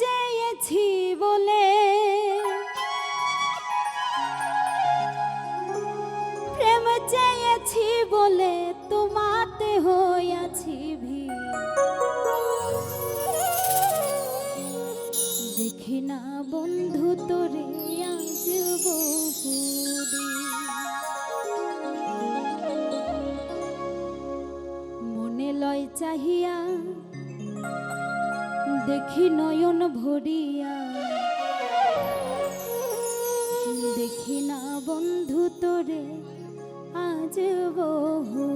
চেয়েছি বলে। প্রেম চেয়েছি বলে তোমাতে হইয়াছি ভি। দেখি না বন্ধু তোরে, আজ বহুদি মনে লয় চাহিয়া দেখি নয়ন ভরিয়া। দেখি না বন্ধু তোরে আজ বহু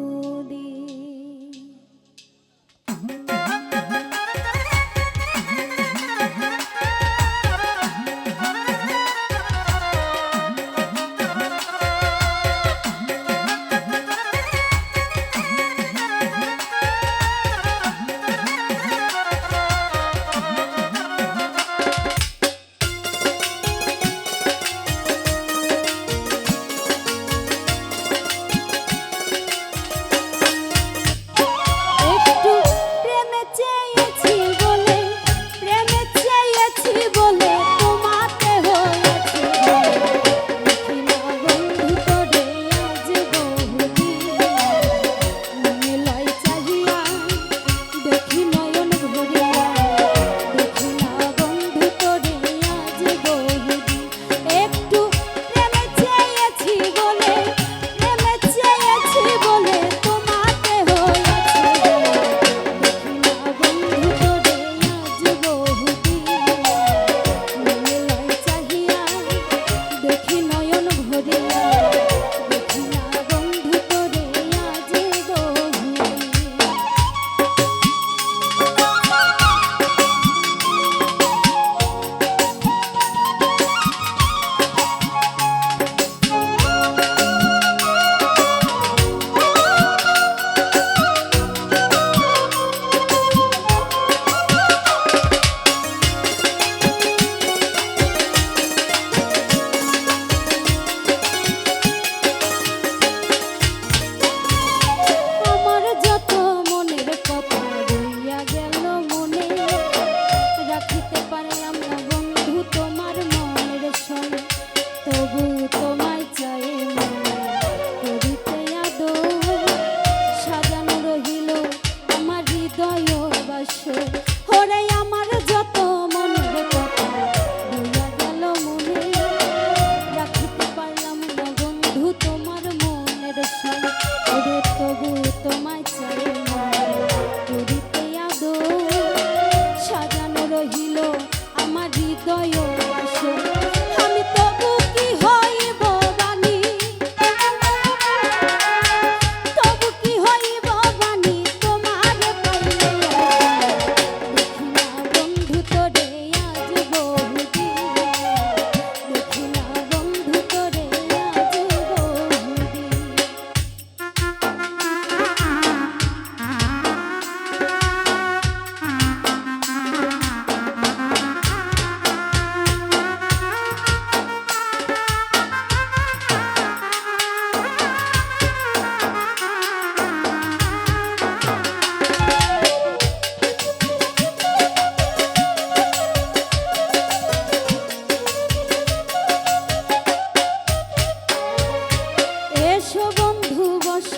I should.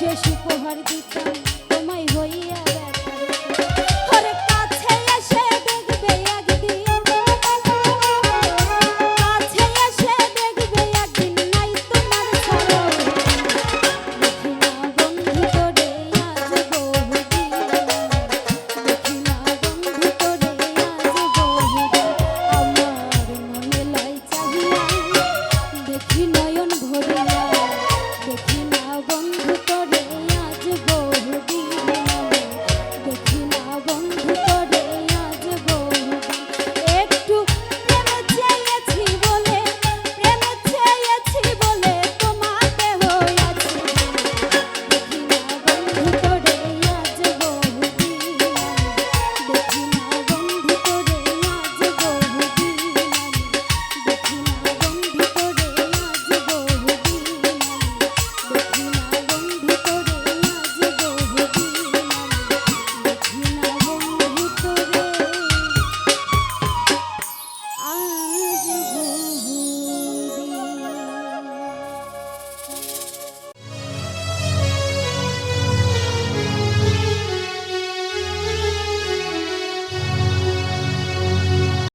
শেষ উপহার দিয়ে